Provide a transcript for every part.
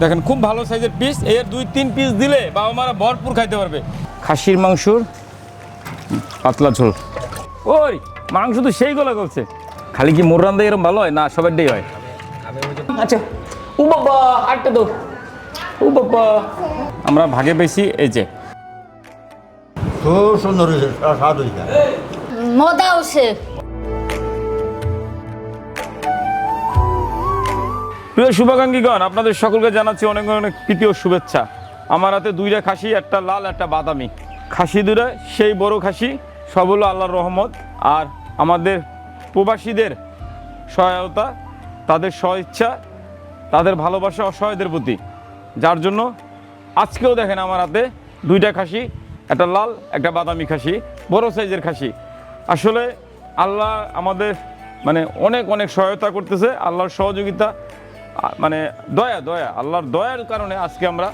দেখেন খুব ভালো সাইজের পিস এর দুই তিন পিস দিলে বাবা মারা ভরপুর খাইতে পারবে। খাসির মাংসর পাতলা ঝোল। ওই মাংস তো সেই গলা করছে খালি কি মোর রান্দা এরকম ভালো হয় না সবার ডেই হয়? আচ্ছা ও বাবা আটটা তো ও বাবা। আমরা ভাগে পেয়েছি এই যে। খুব সুন্দর হয়েছে স্বাদ হয়েছে। মজা হচ্ছে। প্রিয় শুভাকাঙ্ক্ষীগণ, আপনাদের সকলকে জানাচ্ছি অনেক অনেক প্রীতি ও শুভেচ্ছা। আমার হাতে দুইটা খাসি, একটা লাল, একটা বাদামি। খাসি দুটা সেই বড় খাসি, সব হলো আল্লাহর রহমত। আর আমাদের প্রবাসীদের সহায়তা, তাদের স্বইচ্ছা, তাদের ভালোবাসা, অসহায়দের প্রতি। যার জন্য আজকেও দেখেন আমার হাতে দুইটা খাসি, একটা লাল, একটা বাদামি খাসি, বড় সাইজের খাসি। আসলে আল্লাহ আমাদের মানে অনেক অনেক সহায়তা করতেছে, আল্লাহর সহযোগিতা মানে দয়া দয়া, আল্লাহর দয়ার কারণে আজকে আমরা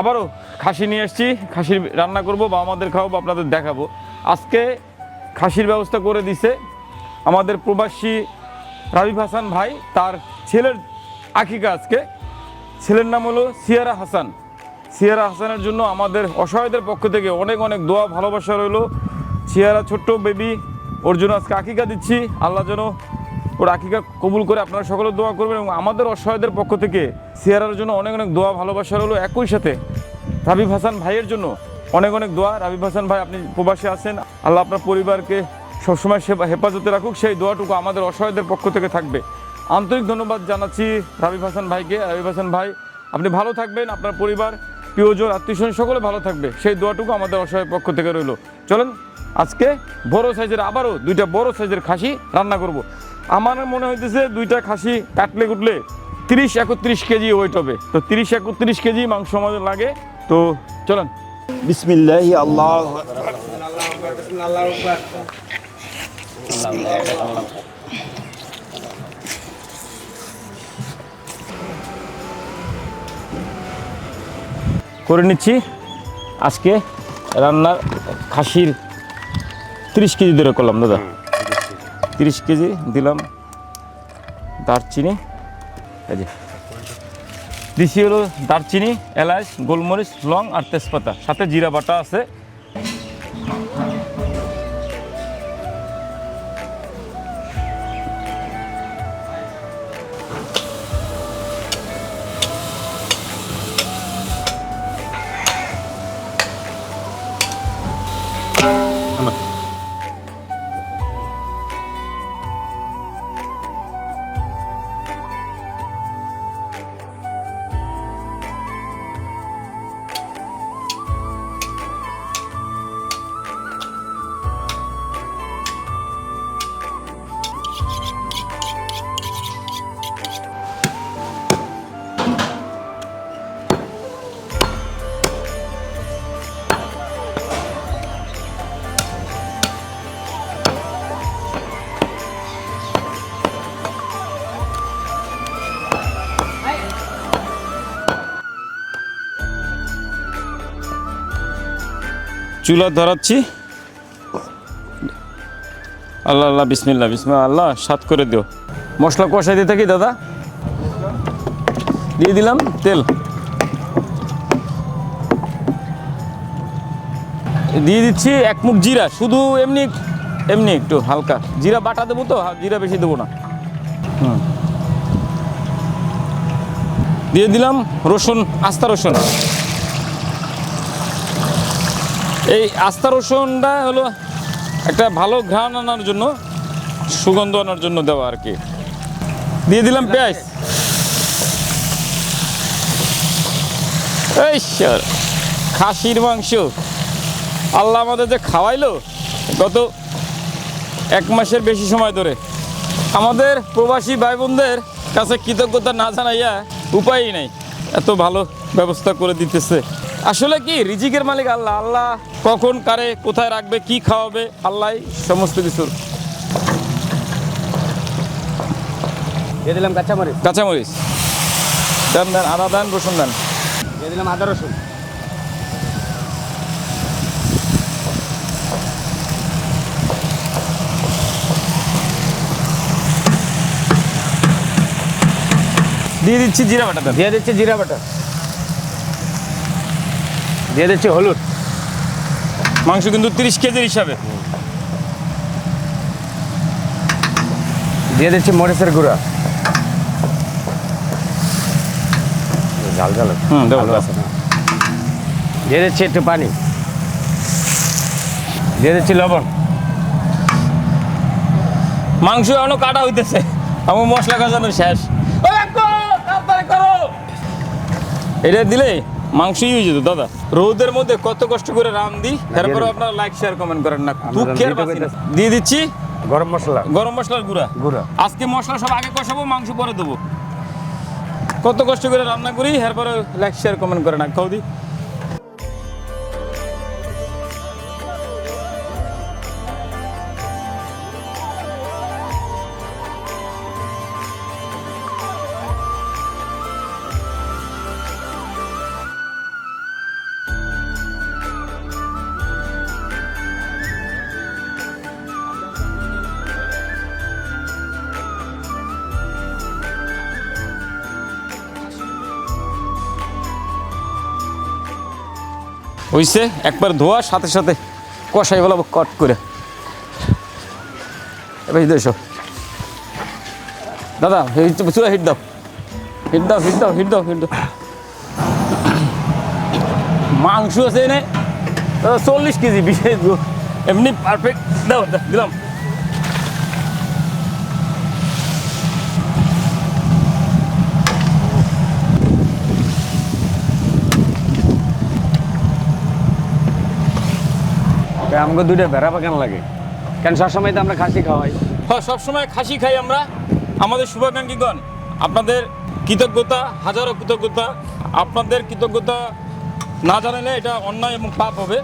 আবারও খাসি নিয়ে এসেছি। খাসির রান্না করব বা আমাদের খাওয়াবো, আপনাদের দেখাবো। আজকে খাসির ব্যবস্থা করে দিছে আমাদের প্রবাসী রাবিব হাসান ভাই, তার ছেলের আকিকা আজকে। ছেলের নাম হলো সিয়ারা হাসান। সিয়ারা হাসানের জন্য আমাদের অসহায়দের পক্ষ থেকে অনেক অনেক দোয়া, ভালোবাসা রইল। সিয়ারা ছোট্ট বেবি ওর জন্য আজকে আকিকা দিচ্ছি। আল্লাহ যেন ওর আকিকা কবুল করে আপনারা সকলে দোয়া করবেন এবং আমাদের অসহায়দের পক্ষ থেকে সিয়ারার জন্য অনেক অনেক দোয়া, ভালোবাসা রইল একই সাথে। রাবিব হাসান ভাইয়ের জন্য অনেক অনেক দোয়া। রাবিব হাসান ভাই, আপনি প্রবাসে আছেন। আল্লাহ আপনার পরিবারকে সবসময় সেবা হেফাজতে রাখুক। সেই দোয়াটুকু আমাদের অসহায়দের পক্ষ থেকে থাকবে। আন্তরিক ধন্যবাদ জানাচ্ছি রাবিব হাসান ভাইকে। রাবিব হাসান ভাই, আপনি ভালো থাকবেন, আপনার পরিবার, প্রিয়জন আত্মীয়স্বজন সকলে ভালো থাকবে। সেই দোয়াটুকু আমাদের অসহায়ের পক্ষ থেকে রইল। চলেন, আজকে বড় সাইজের আবারও দুইটা বড় সাইজের খাসি রান্না করব। আমার মনে হইতেছে দুইটা খাসি কাটলে কুটলে তিরিশ একত্রিশ কেজি ওয়েট হবে। তো তিরিশ একত্রিশ কেজি মাংস আমাদের লাগে। তো চলেন। বিসমিল্লাহ আল্লাহ করে নিচ্ছি। আজকে রান্নার খাসির তিরিশ কেজি ধরে করলাম দাদা। তিরিশ কেজি দিলাম দারচিনি। এই যে। দিছি হলো দারচিনি, এলাচ, গোলমরিচ, লং আর তেজপাতা। সাথে জিরা বাটা আছে। চুলা ধরাচ্ছি। আল্লাহ আল্লাহ বিসমিল্লা বিসমিল্লা আল্লাহ সাত করে দিও। মশলা কষাই দিয়ে থাকি দাদা? দিয়ে দিলাম তেল। দিয়ে দিচ্ছি এক মুখ জিরা, শুধু এমনি এমনি একটু হালকা। জিরা বাটা দেবো তো জিরা বেশি দেবো না। হুম। দিয়ে দিলাম রসুন, আস্তা রসুন। এই আস্তা রসুনটা হলো একটা ভালো ঘ্রাণ আনার জন্য, সুগন্ধ আনার জন্য দেওয়া আর কি। দিয়ে দিলাম পেঁয়াজ। এই খাসির মাংস। আল্লাহ আমাদের যে খাওয়াইলো, গত এক মাসের বেশি সময় ধরে। আমাদের প্রবাসী ভাই বোনদের কাছে কৃতজ্ঞতা না জানাইয়া উপায়ই নাই। এত ভালো ব্যবস্থা করে দিতেছে। আসলে কি রিজিকের মালিক আল্লাহ। আল্লাহ কখন কারে কোথায় রাখবে কি খাওয়াবে আল্লাহ সমস্ত কিছুর দিয়ে দিলাম কাঁচামরিচ। কাঁচামরিচ। দেন দেন আদা দেন রসুন দেন। দিয়ে দিলাম আদা রসুন। দিয়ে দিচ্ছি জিরা বাটা দেন দিয়ে দিচ্ছি জিরা বাটা। দিয়ে দিচ্ছি হলুদ। মাংস কিন্তু তিরিশ কেজির হিসাবে। দিয়ে দিচ্ছি মরিচের গুঁড়া। ঝাল ঝাল। হুম দিয়ে দিচ্ছি একটু পানি। দিয়ে দিচ্ছি লবণ। মাংস এখনও কাটা হইতেছে। আমার মশলা কষানো শেষ ও কাকু, তাড়াতাড়ি করো। এটা দিলে মাংস হয়ে যেত দাদা। রোদের মধ্যে কত কষ্ট করে রাম দিই তারপরে আপনার লাইক শেয়ার কমেন্ট করেন না। দুঃখের দিয়ে দিচ্ছি? গরম মশলা। গরম মশলার গুঁড়া। গুঁড়া। আজকে মশলা সব আগে কষাবো মাংস পরে দেবো। কত কষ্ট করে রান্না করি এরপরে লাইক শেয়ার কমেন্ট করে না কৌদি হইছে একবার ধোয়া সাথে সাথে কষাই বলা কট করে। এবার দাদা চুরা হিট দাও। হিট দাও হিট দাও হিট দাও হিট দাও। মাংস আছে এনে চল্লিশ কেজি বিশেষ এমনি পারফেক্ট দাও, দিলাম। আমাকে দুইটা ভেড়া কেন লাগে। কেন সবসময় তো আমরা খাসি খাওয়াই। হ্যাঁ সবসময় খাসি খাই আমরা। আমাদের শুভাকাঙ্ক্ষীগণ, আপনাদের কৃতজ্ঞতা, হাজারো কৃতজ্ঞতা। আপনাদের কৃতজ্ঞতা না জানালে এটা অন্যায় এবং পাপ হবে।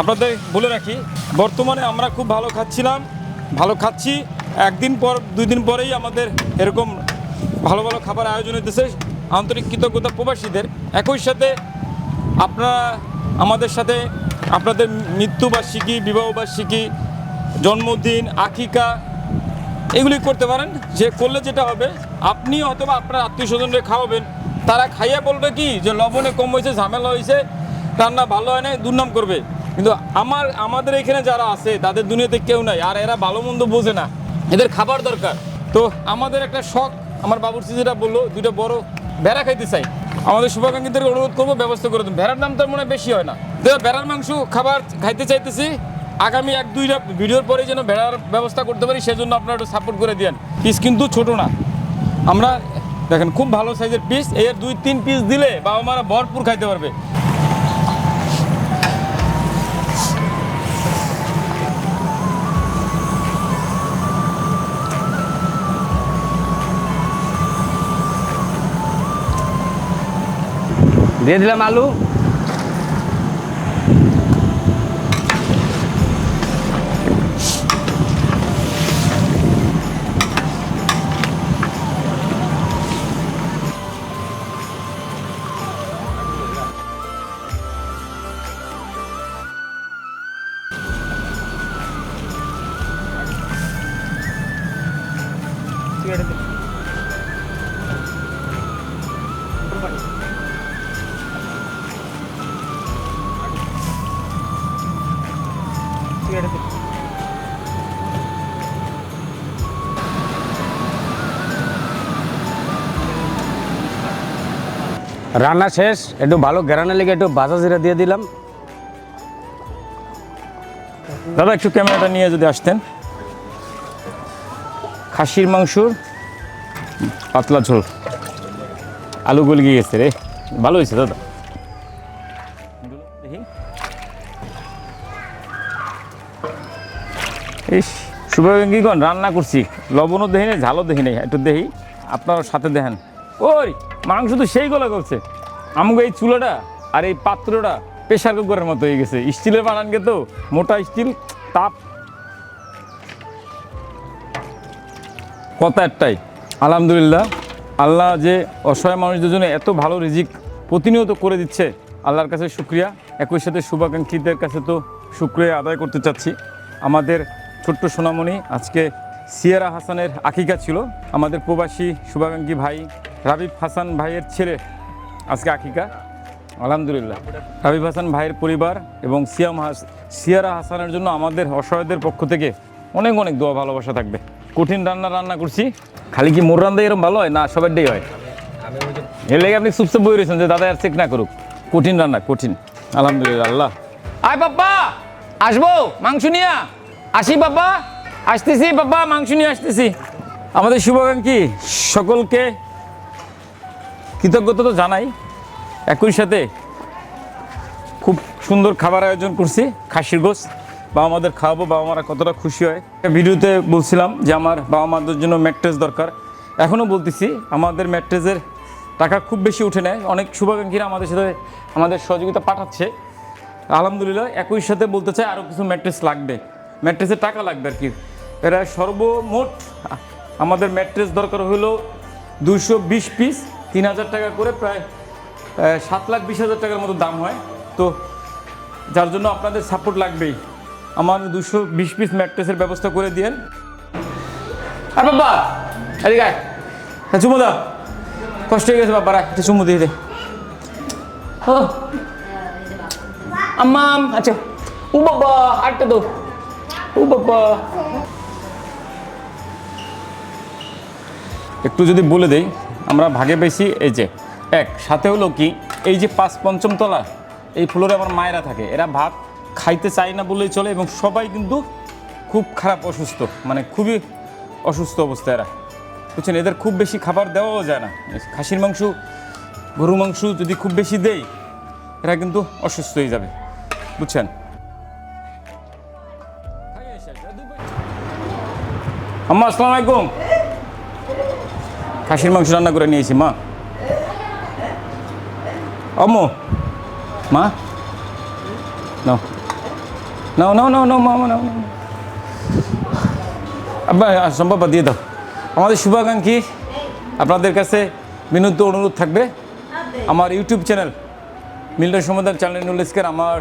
আপনাদের বলে রাখি, বর্তমানে আমরা খুব ভালো খাচ্ছিলাম, ভালো খাচ্ছি। একদিন পর দুই দিন পরেই আমাদের এরকম ভালো ভালো খাবার আয়োজন হইতেছে। আন্তরিক কৃতজ্ঞতা প্রবাসীদের। একই সাথে আপনারা আমাদের সাথে আপনাদের মৃত্যুবার্ষিকী, বিবাহবার্ষিকী, জন্মদিন, আকিকা এগুলি করতে পারেন। যে করলে যেটা হবে, আপনি হয়তো বা আপনার আত্মীয় স্বজনদের খাওয়াবেন। তারা খাইয়ে বলবে কি, যে লবণে কম হয়েছে, ঝামেলা হয়েছে, রান্না ভালো হয় না দুর্নাম করবে। কিন্তু আমার, আমাদের এখানে যারা আছে, তাদের দুনিয়াতে কেউ নাই, আর এরা ভালো মন্দ বোঝে না। এদের খাবার দরকার। তো আমাদের একটা শখ, আমার বাবুর্চি যেটা বলল, দুইটা বড় বেড়া খাইতে চাই। আমাদের শুভাকাঙ্ক্ষীদের অনুরোধ করব, ব্যবস্থা করে দেন। ভেড়ার দাম তো মনে বেশি হয় না। ভেড়ার মাংস, খাবার খাইতে চাইতেছি। আগামী এক দুইটা ভিডিওর পরে যেন ভেড়ার ব্যবস্থা করতে পারি, সেজন্য আপনারা একটু সাপোর্ট করে দেন পিস কিন্তু ছোট না। আমরা দেখেন, খুব ভালো সাইজের পিস এর দুই, তিন পিস দিলে বাবা মারা ভরপুর খাইতে পারবে। দিয়ে দিলাম আলু রান্না শেষ একটু ভালো গ্যারানের লেগে একটু বাজা জিরা দিয়ে দিলাম। দাদা একটু ক্যামেরাটা নিয়ে যদি আসতেন। খাসির মাংসর। পাতলা ঝোল। আলু গলগিয়ে গেছে রে। ভালো হয়েছে দাদা। দেখি ইস শুভাঙ্গীগণ রান্না করছি। লবণও দেখি নাই ঝালও দেখি নাই। একটু দেখি আপনার সাথে দেখেন। ওই, মাংস তো সেই গলা করছে আমাকে এই চুলাটা আর এই পাত্রটা প্রেশার কুকারের মতো হয়ে গেছে। স্টিলের বানানকে তো মোটা স্টিল, তাপ। কথা একটাই, আলহামদুলিল্লাহ, আল্লাহ যে অসহায় মানুষদের জন্য এত ভালো রিজিক প্রতিনিয়ত করে দিচ্ছে, আল্লাহর কাছে শুক্রিয়া। একই সাথে শুভাকাঙ্ক্ষীদের কাছে তো শুক্রিয়া আদায় করতে চাচ্ছি। আমাদের ছোট্ট সোনামণি, আজকে সিয়ারা হাসানের আকিকা ছিল। আমাদের প্রবাসী শুভাকাঙ্ক্ষী ভাই রাবিব হাসান ভাইয়ের ছেলে আজকে আকিকা। আলহামদুলিল্লাহ। রাবিব হাসান ভাইয়ের পরিবার এবং সিয়াম হাস সিয়ারা হাসানের জন্য আমাদের অসহায়দের পক্ষ থেকে অনেক অনেক দোয়া ভালোবাসা থাকবে। কঠিন রান্না রান্না করছি। খালি কি মোর রান্না এরকম ভালো হয় না সবার ডেই হয়? এর লেগে আপনি চুপচাপ বই রয়েছেন যে দাদা আর চেক না করুক। কঠিন রান্না কঠিন। আলহামদুলিল্লাহ আল্লাহ। আয় বাপ্পা আসব মাংস নিয়া। আসি বাপ্পা আসতেছি বাপ্পা মাংস নিয়ে আসতেছি। আমাদের শুভাকাঙ্ক্ষী সকলকে কৃতজ্ঞতা তো জানাই। একই সাথে খুব সুন্দর খাবার আয়োজন করছি, খাসির গোস বাবা মাদের খাওয়াবো, বাবা মারা কতটা খুশি হয়। ভিডিওতে বলছিলাম যে আমার বাবা মাদের জন্য ম্যাট্রেস দরকার। এখনও বলতেছি, আমাদের ম্যাট্রেসের টাকা খুব বেশি উঠে নেয়। অনেক শুভাকাঙ্ক্ষীরা আমাদের সাথে আমাদের সহযোগিতা পাঠাচ্ছে। আলহামদুলিল্লাহ, একই সাথে বলতে চাই আরও কিছু ম্যাট্রেস লাগবে। ম্যাট্রেসের টাকা লাগবে আর কি। এরা সর্বমোট আমাদের ম্যাট্রেস দরকার হলো দুশো পিস তিন হাজার টাকা করে প্রায় সাত লাখ বিশ হাজার টাকার মতো দাম হয়। তো যার জন্য আপনাদের সাপোর্ট লাগবেই। আমার দুশো বিশ পিস ম্যাট্রেসের ব্যবস্থা করে দিয়েন। আর বাবা আয়। হ্যাঁ দাও। কষ্ট হয়ে গেছে বাবারা, একটা চুমু দিয়ে দে। ও। আচ্ছা। ও বাবা আটটা দো ও বাবা। একটু যদি বলে দেই আমরা ভাগে পেয়েছি এই যে, এক, সাথে হলো কি, এই যে পাঁচ পঞ্চম তলা, এই ফ্লোরে আমার মায়েরা থাকে, এরা ভাত খাইতে চায় না বলেই চলে এবং সবাই কিন্তু খুব খারাপ অসুস্থ মানে খুবই অসুস্থ অবস্থা এরা। বুঝছেন, এদের খুব বেশি খাবার দেওয়াও যায় না। খাসির মাংস গরু মাংস যদি খুব বেশি দেই, এরা কিন্তু অসুস্থ হয়ে যাবে। বুঝছেন? আম্মা, আসসালামু আলাইকুম। খাসির মাংস রান্না করে নিয়েছি, মা। অম্মু। মা। নাও। নাও নাও নাও নাও, মা নাও আব্বা সম্ভব দিয়ে দাও। আমাদের শুভাকাঙ্ক্ষী আপনাদের কাছে বিনীত অনুরোধ থাকবে। আমার YouTube channel, Milton Samadder channel নুলেস্কার আমার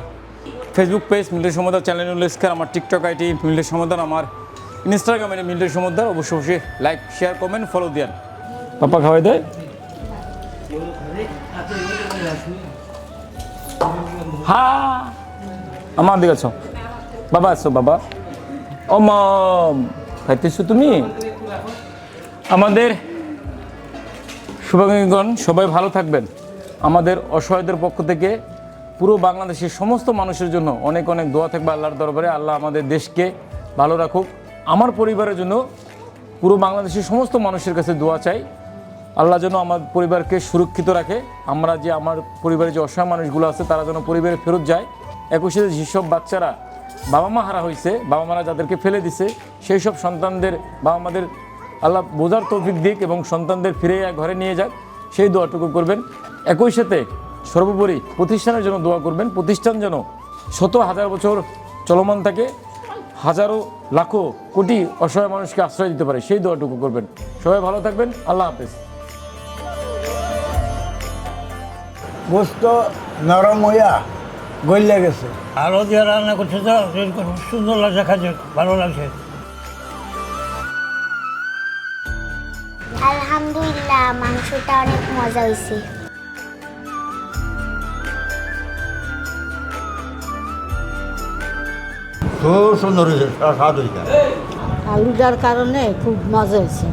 Facebook page Milton Samadder channel নুলেস্কার আমার টিকটক আইটি মিল্টন সমাদার, আমার ইনস্টাগ্রাম মিল্টন সমাদার। অবশ্যই অবশ্যই লাইক শেয়ার কমেন্ট ফলো দেন পাপা খাওয়াই দেয়। হ্যাঁ আমার দিকে আছো। বাবা আছো, বাবা। ও মম, খাইতেছো তুমি? আমাদের শুভাকাঙ্ক্ষীগণ সবাই ভালো থাকবেন। আমাদের অসহায়দের পক্ষ থেকে পুরো বাংলাদেশের সমস্ত মানুষের জন্য অনেক অনেক দোয়া থাকবে আল্লাহর দরবারে। আল্লাহ আমাদের দেশকে ভালো রাখুক। আমার পরিবারের জন্য পুরো বাংলাদেশের সমস্ত মানুষের কাছে দোয়া চাই। আল্লাহ যেন আমার পরিবারকে সুরক্ষিত রাখে। আমরা যে আমার পরিবারে যে অসহায় মানুষগুলো আছে, তারা যেন পরিবারে ফেরত যায়। একই সাথে যেসব বাচ্চারা বাবা মা হারা হয়েছে বাবা মারা যাদেরকে ফেলে দিছে, সেই সব সন্তানদের বাবা মাদের আল্লাহ বোঝার তৌফিক দিক এবং সন্তানদের ফিরে ঘরে নিয়ে যাক, সেই দোয়াটুকু করবেন। একই সাথে সর্বোপরি প্রতিষ্ঠানের জন্য দোয়া করবেন। প্রতিষ্ঠান যেন শত হাজার বছর চলমান থাকে, হাজারো লাখো কোটি অসহায় মানুষকে আশ্রয় দিতে পারে, সেই দোয়াটুকু করবেন। সবাই ভালো থাকবেন। আল্লাহ হাফেজ। গোস্ত নরম হইয়া গলিয়া গেছে। আরও দিয়ে রান্না করছে তো খুব সুন্দর লাগছে খাচ্ছে ভালো লাগছে। আলহামদুলিল্লাহ মাংসটা অনেক মজা হয়েছে খুব সুন্দর হয়েছে স্বাদ হয়েছে আলু দেওয়ার কারণে খুব মজা হয়েছে